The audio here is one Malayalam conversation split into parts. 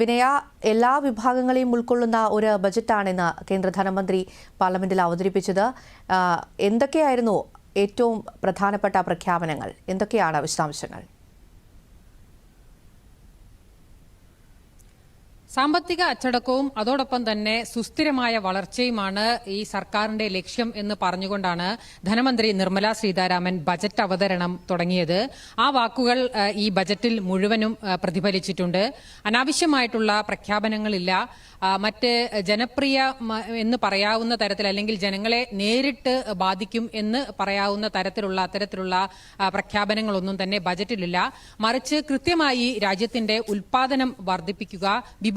വിനയ എല്ലാ വിഭാഗങ്ങളെയും ഉൾക്കൊള്ളുന്ന ഒരു ബജറ്റാണെന്ന് കേന്ദ്ര ധനമന്ത്രി പാർലമെന്റിൽ അവതരിപ്പിച്ചത്. എന്തൊക്കെയായിരുന്നു ഏറ്റവും പ്രധാനപ്പെട്ട പ്രഖ്യാപനങ്ങൾ? എന്തൊക്കെയാണ് വിശദാംശങ്ങൾ? സാമ്പത്തിക അച്ചടക്കവും അതോടൊപ്പം തന്നെ സുസ്ഥിരമായ വളർച്ചയുമാണ് ഈ സർക്കാരിന്റെ ലക്ഷ്യം എന്ന് പറഞ്ഞുകൊണ്ടാണ് ധനമന്ത്രി നിർമ്മലാ സീതാരാമൻ ബജറ്റ് അവതരണം തുടങ്ങിയത്. ആ വാക്കുകൾ ഈ ബജറ്റിൽ മുഴുവനും പ്രതിഫലിച്ചിട്ടുണ്ട്. അനാവശ്യമായിട്ടുള്ള പ്രഖ്യാപനങ്ങളില്ല. മറ്റ് ജനപ്രിയ എന്ന് പറയാവുന്ന തരത്തിൽ അല്ലെങ്കിൽ ജനങ്ങളെ നേരിട്ട് ബാധിക്കും എന്ന് പറയാവുന്ന തരത്തിലുള്ള അത്തരത്തിലുള്ള പ്രഖ്യാപനങ്ങളൊന്നും തന്നെ ബജറ്റിലില്ല. മറിച്ച് കൃത്യമായി രാജ്യത്തിന്റെ ഉൽപാദനം വർദ്ധിപ്പിക്കുക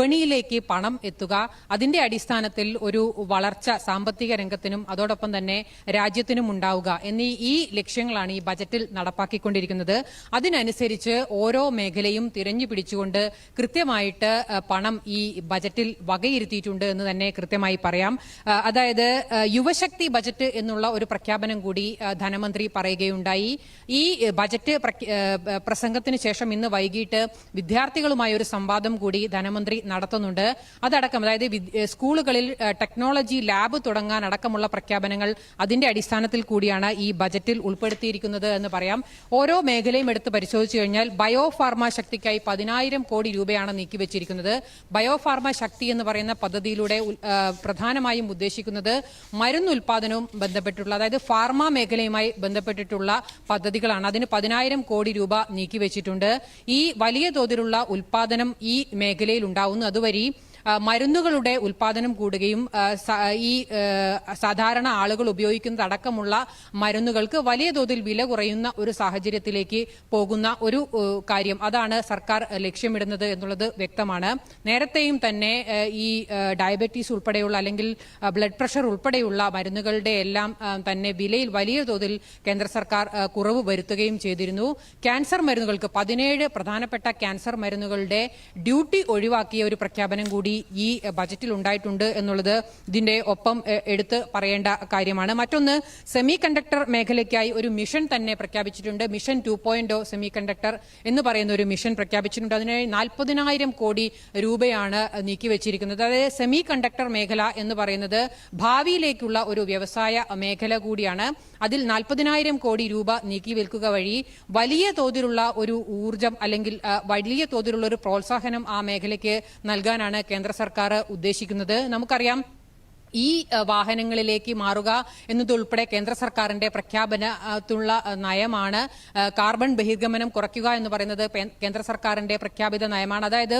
വിപണിയിലേക്ക് പണം എത്തുക അതിന്റെ അടിസ്ഥാനത്തിൽ ഒരു വളർച്ച സാമ്പത്തിക രംഗത്തിനും അതോടൊപ്പം തന്നെ രാജ്യത്തിനും ഉണ്ടാവുക എന്നീ ഈ ലക്ഷ്യങ്ങളാണ് ഈ ബജറ്റിൽ നടപ്പാക്കിക്കൊണ്ടിരിക്കുന്നത്. അതിനനുസരിച്ച് ഓരോ മേഖലയും തിരഞ്ഞു പിടിച്ചുകൊണ്ട് കൃത്യമായിട്ട് പണം ഈ ബജറ്റിൽ വകയിരുത്തിയിട്ടുണ്ട് എന്ന് തന്നെ കൃത്യമായി പറയാം. അതായത് യുവശക്തി ബജറ്റ് എന്നുള്ള ഒരു പ്രഖ്യാപനം കൂടി ധനമന്ത്രി പറയുകയുണ്ടായി. ഈ ബജറ്റ് പ്രസംഗത്തിന് ശേഷം ഇന്ന് വൈകിട്ട് വിദ്യാർത്ഥികളുമായി ഒരു സംവാദം കൂടി ധനമന്ത്രി നടത്തുന്നുണ്ട്. അതടക്കം അതായത് സ്കൂളുകളിൽ ടെക്നോളജി ലാബ് തുടങ്ങാൻ അടക്കമുള്ള പ്രഖ്യാപനങ്ങൾ അതിന്റെ അടിസ്ഥാനത്തിൽ കൂടിയാണ് ഈ ബജറ്റിൽ ഉൾപ്പെടുത്തിയിരിക്കുന്നത് എന്ന് പറയാം. ഓരോ മേഖലയും എടുത്ത് പരിശോധിച്ചു കഴിഞ്ഞാൽ ബയോ ഫാർമ ശക്തിക്കായി പതിനായിരം കോടി രൂപയാണ് നീക്കിവച്ചിരിക്കുന്നത്. ബയോ ഫാർമ ശക്തി എന്ന് പറയുന്ന പദ്ധതിയിലൂടെ പ്രധാനമായും ഉദ്ദേശിക്കുന്നത് മരുന്ന് ഉൽപാദനവും ബന്ധപ്പെട്ടുള്ള അതായത് ഫാർമ മേഖലയുമായി ബന്ധപ്പെട്ടിട്ടുള്ള പദ്ധതികളാണ്. അതിന് പതിനായിരം കോടി രൂപ നീക്കിവച്ചിട്ടുണ്ട്. ഈ വലിയ തോതിലുള്ള ഉൽപാദനം ഈ മേഖലയിൽ ഉണ്ടാവുന്നു. അതുവഴി ആ, മരുന്നുകളുടെ ഉൽപാദനം കൂടുകയും ഈ സാധാരണ ആളുകൾ ഉപയോഗിക്കുന്നത് അടക്കമുള്ള മരുന്നുകൾക്ക് വലിയ തോതിൽ വില കുറയുന്ന ഒരു സാഹചര്യത്തിലേക്ക് പോകുന്ന ഒരു കാര്യം. അതാണ് സർക്കാർ ലക്ഷ്യമിടുന്നത് എന്നുള്ളത് വ്യക്തമാണ്. നേരത്തെയും തന്നെ ഈ ഡയബറ്റീസ് ഉൾപ്പെടെയുള്ള അല്ലെങ്കിൽ ബ്ലഡ് പ്രഷർ ഉൾപ്പെടെയുള്ള മരുന്നുകളുടെ എല്ലാം തന്നെ വിലയിൽ വലിയ തോതിൽ കേന്ദ്ര സർക്കാർ കുറവ് വരുത്തുകയും ചെയ്തിരുന്നു. ക്യാൻസർ മരുന്നുകൾക്ക് പതിനേഴ് പ്രധാനപ്പെട്ട ക്യാൻസർ മരുന്നുകളുടെ ഡ്യൂട്ടി ഒഴിവാക്കിയ ഒരു പ്രഖ്യാപനം കൂടി ഈ എ, ബജറ്റിൽ ഉണ്ടായിട്ടുണ്ട് എന്നുള്ളത് ഇതിന്റെ ഒപ്പം എടുത്ത് പറയേണ്ട കാര്യമാണ്. മറ്റൊന്ന് സെമി കണ്ടക്ടർ മേഖലയ്ക്കായി ഒരു മിഷൻ തന്നെ പ്രഖ്യാപിച്ചിട്ടുണ്ട്. Mission two point semiconductor എന്ന് പറയുന്ന ഒരു മിഷൻ പ്രഖ്യാപിച്ചിട്ടുണ്ട്. അതിനായി നാൽപ്പതിനായിരം കോടി രൂപയാണ് നീക്കിവച്ചിരിക്കുന്നത്. അതായത് സെമി കണ്ടക്ടർ മേഖല എന്ന് പറയുന്നത് ഭാവിയിലേക്കുള്ള ഒരു വ്യവസായ മേഖല കൂടിയാണ്. അതിൽ നാൽപ്പതിനായിരം കോടി രൂപ നീക്കി വിൽക്കുക വഴി വലിയ തോതിലുള്ള ഒരു ഊർജം അല്ലെങ്കിൽ വലിയ തോതിലുള്ള ഒരു പ്രോത്സാഹനം ആ മേഖലയ്ക്ക് നൽകാനാണ് കേന്ദ്ര സർക്കാർ ഉദ്ദേശിക്കുന്നത് നമുക്കറിയാം ഈ വാഹനങ്ങളിലേക്ക് മാറുക എന്നതുൾപ്പെടെ കേന്ദ്ര സർക്കാരിന്റെ പ്രഖ്യാപനത്തുള്ള നയമാണ് കാർബൺ ബഹിർഗമനം കുറയ്ക്കുക എന്ന് പറയുന്നത് കേന്ദ്ര സർക്കാരിന്റെ പ്രഖ്യാപിത നയമാണ്. അതായത്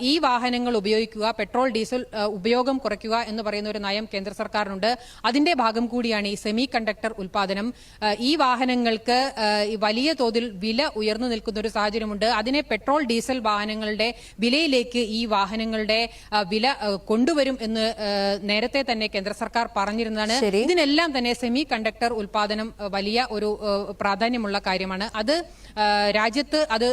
ഈ വാഹനങ്ങൾ ഉപയോഗിക്കുക പെട്രോൾ ഡീസൽ ഉപയോഗം കുറയ്ക്കുക എന്ന് പറയുന്ന ഒരു നയം കേന്ദ്ര സർക്കാരിനുണ്ട്. അതിന്റെ ഭാഗം കൂടിയാണ് ഈ സെമി കണ്ടക്ടർ ഉൽപാദനം ഈ വാഹനങ്ങൾക്ക് വലിയ തോതിൽ വില ഉയർന്നു നിൽക്കുന്ന ഒരു സാഹചര്യമുണ്ട്. അതിനെ പെട്രോൾ ഡീസൽ വാഹനങ്ങളുടെ വിലയിലേക്ക് ഈ വാഹനങ്ങളുടെ വില കൊണ്ടുവരും എന്ന് ആ, നേരത്തെ തന്നെ കേന്ദ്ര സർക്കാർ പറഞ്ഞിരുന്നതാണ്. ഇതിനെല്ലാം തന്നെ സെമി കണ്ടക്ടർ ഉൽപാദനം വലിയ ഒരു പ്രാധാന്യമുള്ള കാര്യമാണ്. അത് രാജ്യത്ത് അത്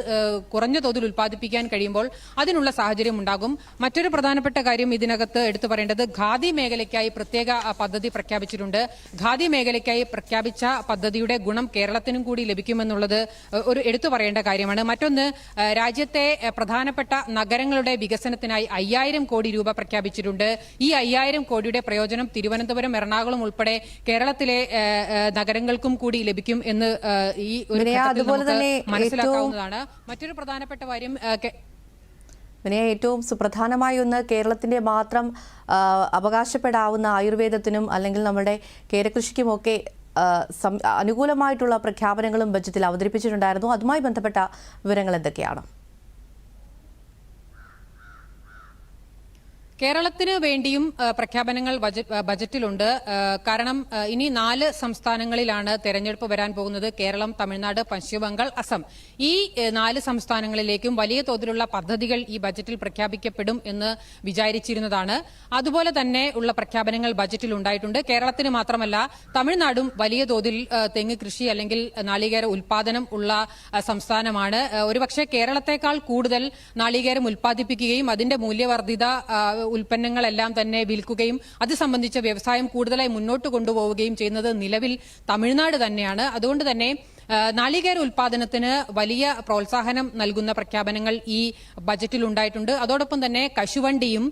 കുറഞ്ഞ തോതിൽ ഉൽപ്പാദിപ്പിക്കാൻ കഴിയുമ്പോൾ അതിനുള്ള സാഹചര്യം ഉണ്ടാകും. മറ്റൊരു പ്രധാനപ്പെട്ട കാര്യം ഇതിനകത്ത് എടുത്തു പറയേണ്ടത് ഖാദി മേഖലയ്ക്കായി പ്രത്യേക പദ്ധതി പ്രഖ്യാപിച്ചിട്ടുണ്ട്. ഖാദി മേഖലയ്ക്കായി പ്രഖ്യാപിച്ച പദ്ധതിയുടെ ഗുണം കേരളത്തിനും കൂടി ലഭിക്കുമെന്നുള്ളത് ഒരു എടുത്തു പറയേണ്ട കാര്യമാണ്. മറ്റൊന്ന് രാജ്യത്തെ പ്രധാനപ്പെട്ട നഗരങ്ങളുടെ വികസനത്തിനായി അയ്യായിരം കോടി രൂപ പ്രഖ്യാപിച്ചിട്ടുണ്ട്. ഈ അയ്യായിരം കോടിയുടെ പ്രയോജനം തിരുവനന്തപുരം എറണാകുളം ഉൾപ്പെടെ കേരളത്തിലെ നഗരങ്ങൾക്കും കൂടി ലഭിക്കും എന്ന് ഈ ഒരു മനസ്സിലാക്കാവുന്നതാണ്. മറ്റൊരു പ്രധാനപ്പെട്ട കാര്യം പിന്നെ ഏറ്റവും സുപ്രധാനമായി ഒന്ന് കേരളത്തിന്റെ മാത്രം അവകാശപ്പെടാവുന്ന ആയുർവേദത്തിനും അല്ലെങ്കിൽ നമ്മുടെ കേരകൃഷിക്കുമൊക്കെ അനുകൂലമായിട്ടുള്ള പ്രഖ്യാപനങ്ങളും ബജറ്റിൽ അവതരിപ്പിച്ചിട്ടുണ്ടായിരുന്നു. അതുമായി ബന്ധപ്പെട്ട വിവരങ്ങൾ എന്തൊക്കെയാണ്? കേരളത്തിന് വേണ്ടിയും പ്രഖ്യാപനങ്ങൾ ബജ- ബജറ്റിലുണ്ട്. കാരണം ഇനി നാല് സംസ്ഥാനങ്ങളിലാണ് തെരഞ്ഞെടുപ്പ് വരാൻ പോകുന്നത്. കേരളം തമിഴ്നാട് പശ്ചിമബംഗാൾ അസം. ഈ നാല് സംസ്ഥാനങ്ങളിലേക്കും വലിയ തോതിലുള്ള പദ്ധതികൾ ഈ ബജറ്റിൽ പ്രഖ്യാപിക്കപ്പെടും എന്ന് വിചാരിച്ചിരുന്നതാണ്. അതുപോലെ തന്നെ ഉള്ള പ്രഖ്യാപനങ്ങൾ ബജറ്റിൽ ഉണ്ടായിട്ടുണ്ട്. കേരളത്തിന് മാത്രമല്ല തമിഴ്നാടും വലിയ തോതിൽ തെങ്ങ് കൃഷി അല്ലെങ്കിൽ നാളികേര ഉൽപാദനം ഉള്ള സംസ്ഥാനമാണ്. ഒരുപക്ഷെ കേരളത്തെക്കാൾ കൂടുതൽ നാളികേരം ഉൽപ്പാദിപ്പിക്കുകയും അതിന്റെ മൂല്യവർദ്ധിത ഉൽപ്പന്നങ്ങളെല്ലാം തന്നെ വിൽക്കുകയും അത് സംബന്ധിച്ച വ്യവസായം കൂടുതലായി മുന്നോട്ട് കൊണ്ടുപോവുകയും ചെയ്യുന്നത് നിലവിൽ തമിഴ്നാട് തന്നെയാണ്. അതുകൊണ്ട് തന്നെ നാളികേര ഉൽപാദനത്തിന് വലിയ പ്രോത്സാഹനം നൽകുന്ന പ്രഖ്യാപനങ്ങൾ ഈ ബജറ്റിൽ ഉണ്ടായിട്ടുണ്ട് അതോടൊപ്പം തന്നെ കശുവണ്ടിയും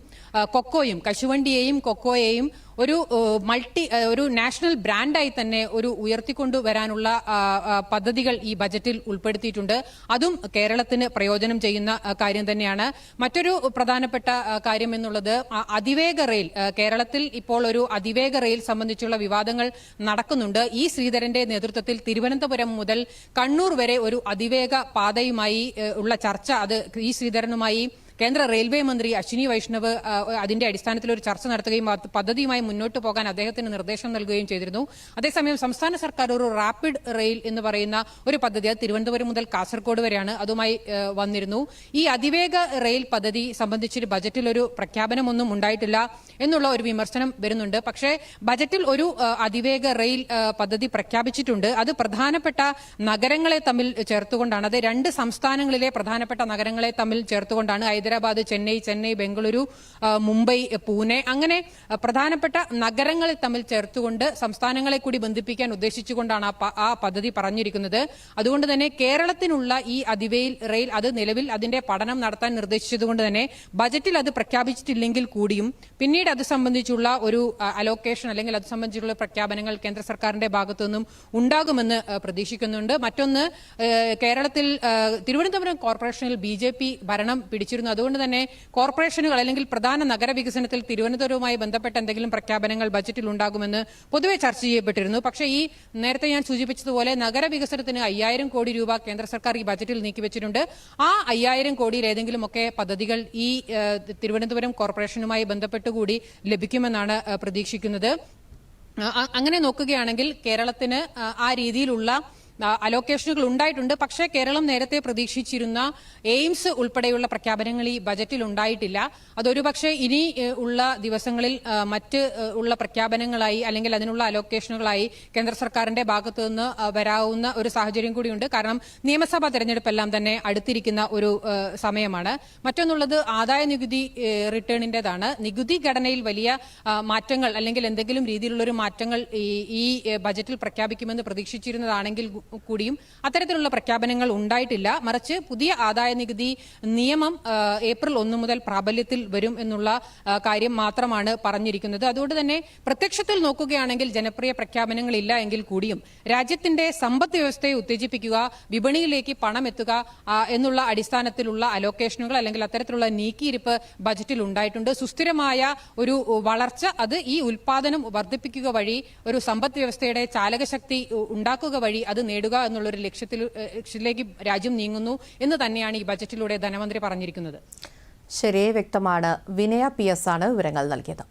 കൊക്കോയും കശുവണ്ടിയെയും കൊക്കോയെയും ഒരു മൾട്ടി ഒരു നാഷണൽ ബ്രാൻഡായി തന്നെ ഒരു ഉയർത്തിക്കൊണ്ടുവരാനുള്ള ആ, ആ, പദ്ധതികൾ ഈ ബജറ്റിൽ ഉൾപ്പെടുത്തിയിട്ടുണ്ട്. അതും കേരളത്തിന് പ്രയോജനം ചെയ്യുന്ന കാര്യം തന്നെയാണ്. മറ്റൊരു പ്രധാനപ്പെട്ട കാര്യം എന്നുള്ളത് അതിവേഗ റെയിൽ കേരളത്തിൽ ഇപ്പോൾ ഒരു അതിവേഗ റെയിൽ സംബന്ധിച്ചുള്ള വിവാദങ്ങൾ നടക്കുന്നുണ്ട്. ഈ ശ്രീധരന്റെ നേതൃത്വത്തിൽ തിരുവനന്തപുരം മുതൽ കണ്ണൂർ വരെ ഒരു അതിവേഗ പാതയുമായി ഉള്ള ചർച്ച. അത് ഈ ശ്രീധരനുമായി കേന്ദ്ര റെയിൽവേ മന്ത്രി അശ്വിനി വൈഷ്ണവ് അതിന്റെ അടിസ്ഥാനത്തിൽ ഒരു ചർച്ച നടത്തുകയും പദ്ധതിയുമായി മുന്നോട്ട് പോകാൻ അദ്ദേഹത്തിന് നിർദ്ദേശം നൽകുകയും ചെയ്തിരുന്നു. അതേസമയം സംസ്ഥാന സർക്കാർ ഒരു റാപ്പിഡ് റെയിൽ എന്ന് പറയുന്ന ഒരു പദ്ധതി അത് തിരുവനന്തപുരം മുതൽ കാസർഗോഡ് വരെയാണ് അതുമായി വന്നിരുന്നു. ഈ അതിവേഗ റെയിൽ പദ്ധതി സംബന്ധിച്ച് ബജറ്റിൽ ഒരു പ്രഖ്യാപനമൊന്നും ഉണ്ടായിട്ടില്ല എന്നുള്ള ഒരു വിമർശനം വരുന്നുണ്ട്. പക്ഷേ ബജറ്റിൽ ഒരു അതിവേഗ റെയിൽ പദ്ധതി പ്രഖ്യാപിച്ചിട്ടുണ്ട്. അത് പ്രധാനപ്പെട്ട നഗരങ്ങളെ തമ്മിൽ ചേർത്തുകൊണ്ടാണ്. അത് രണ്ട് സംസ്ഥാനങ്ങളിലെ പ്രധാനപ്പെട്ട നഗരങ്ങളെ തമ്മിൽ ചേർത്തുകൊണ്ടാണ്. ഹൈദരാബാദ് ചെന്നൈ ചെന്നൈ ബംഗളൂരു മുംബൈ പൂനെ അങ്ങനെ പ്രധാനപ്പെട്ട നഗരങ്ങളെ തമ്മിൽ ചേർത്തുകൊണ്ട് സംസ്ഥാനങ്ങളെ കൂടി ബന്ധിപ്പിക്കാൻ ഉദ്ദേശിച്ചുകൊണ്ടാണ് ആ പദ്ധതി പറഞ്ഞിരിക്കുന്നത്. അതുകൊണ്ട് തന്നെ കേരളത്തിനുള്ള ഈ അതിവേയിൽ റെയിൽ അത് നിലവിൽ അതിന്റെ പഠനം നടത്താൻ നിർദ്ദേശിച്ചതുകൊണ്ട് തന്നെ ബജറ്റിൽ അത് പ്രഖ്യാപിച്ചിട്ടില്ലെങ്കിൽ കൂടിയും പിന്നീട് അത് സംബന്ധിച്ചുള്ള ഒരു അലോക്കേഷൻ അല്ലെങ്കിൽ അത് സംബന്ധിച്ചുള്ള പ്രഖ്യാപനങ്ങൾ കേന്ദ്ര സർക്കാരിന്റെ ഭാഗത്തു നിന്നും ഉണ്ടാകുമെന്ന് പ്രതീക്ഷിക്കുന്നുണ്ട്. മറ്റൊന്ന് കേരളത്തിൽ തിരുവനന്തപുരം കോർപ്പറേഷനിൽ ബി ഭരണം പിടിച്ചിരുന്നു. അതുകൊണ്ട് തന്നെ കോർപ്പറേഷനുകൾ അല്ലെങ്കിൽ പ്രധാന നഗരവികസനത്തിൽ തിരുവനന്തപുരവുമായി ബന്ധപ്പെട്ട എന്തെങ്കിലും പ്രഖ്യാപനങ്ങൾ ബജറ്റിൽ ഉണ്ടാകുമെന്ന് പൊതുവെ ചർച്ച ചെയ്യപ്പെട്ടിരുന്നു. പക്ഷേ ഈ നേരത്തെ ഞാൻ സൂചിപ്പിച്ചതുപോലെ നഗരവികസനത്തിന് അയ്യായിരം കോടി രൂപ കേന്ദ്ര സർക്കാർ ഈ ബജറ്റിൽ നീക്കിവെച്ചിട്ടുണ്ട് ആ അയ്യായിരം കോടിയിൽ ഏതെങ്കിലുമൊക്കെ പദ്ധതികൾ ഈ തിരുവനന്തപുരം കോർപ്പറേഷനുമായി ബന്ധപ്പെട്ടുകൂടി ലഭിക്കുമെന്നാണ് പ്രതീക്ഷിക്കുന്നത്. അങ്ങനെ നോക്കുകയാണെങ്കിൽ കേരളത്തിന് ആ, രീതിയിലുള്ള അലോക്കേഷനുകൾ ഉണ്ടായിട്ടുണ്ട്. പക്ഷേ കേരളം നേരത്തെ പ്രതീക്ഷിച്ചിരുന്ന എയിംസ് ഉൾപ്പെടെയുള്ള പ്രഖ്യാപനങ്ങൾ ഈ ബജറ്റിൽ ഉണ്ടായിട്ടില്ല. അതൊരു പക്ഷേ ഇനി ഉള്ള ദിവസങ്ങളിൽ മറ്റ് ഉള്ള പ്രഖ്യാപനങ്ങളായി അല്ലെങ്കിൽ അതിനുള്ള അലോക്കേഷനുകളായി കേന്ദ്ര സർക്കാരിന്റെ ഭാഗത്തു നിന്ന് വരാവുന്ന ഒരു സാഹചര്യം കൂടിയുണ്ട്. കാരണം നിയമസഭാ തെരഞ്ഞെടുപ്പെല്ലാം തന്നെ അടുത്തിരിക്കുന്ന ഒരു സമയമാണ്. മറ്റൊന്നുള്ളത് ആദായ നികുതി റിട്ടേണിന്റേതാണ്. നികുതി ഘടനയിൽ വലിയ മാറ്റങ്ങൾ അല്ലെങ്കിൽ എന്തെങ്കിലും രീതിയിലുള്ള ഒരു മാറ്റങ്ങൾ ഈ ബജറ്റിൽ പ്രഖ്യാപിക്കുമെന്ന് പ്രതീക്ഷിച്ചിരുന്നതാണെങ്കിൽ കൂടിയും അത്തരത്തിലുള്ള പ്രഖ്യാപനങ്ങൾ ഉണ്ടായിട്ടില്ല. മറിച്ച് പുതിയ ആദായ നികുതി നിയമം ഏപ്രിൽ ഒന്ന് മുതൽ പ്രാബല്യത്തിൽ വരും എന്നുള്ള കാര്യം മാത്രമാണ് പറഞ്ഞിരിക്കുന്നത്. അതുകൊണ്ട് തന്നെ പ്രത്യക്ഷത്തിൽ നോക്കുകയാണെങ്കിൽ ജനപ്രിയ പ്രഖ്യാപനങ്ങളില്ല എങ്കിൽ കൂടിയും രാജ്യത്തിന്റെ സമ്പദ് വ്യവസ്ഥയെ ഉത്തേജിപ്പിക്കുക വിപണിയിലേക്ക് പണം എത്തുക എന്നുള്ള അടിസ്ഥാനത്തിലുള്ള അലോക്കേഷനുകൾ അല്ലെങ്കിൽ അത്തരത്തിലുള്ള നീക്കിയിരിപ്പ് ബജറ്റിൽ ഉണ്ടായിട്ടുണ്ട്. സുസ്ഥിരമായ ഒരു വളർച്ച അത് ഈ ഉൽപാദനം വർദ്ധിപ്പിക്കുക വഴി ഒരു സമ്പദ് വ്യവസ്ഥയുടെ ചാലകശക്തി ഉണ്ടാക്കുക വഴി അത് നേടുക എന്നുള്ളൊരു ലക്ഷ്യത്തിൽ ലക്ഷ്യത്തിലേക്ക് രാജ്യം നീങ്ങുന്നു എന്ന് തന്നെയാണ് ഈ ബജറ്റിലൂടെ ധനമന്ത്രി പറഞ്ഞിരിക്കുന്നത്. ശരി വ്യക്തമാണ്. വിനയ പി എസ് ആണ് വിവരങ്ങൾ നൽകിയത്.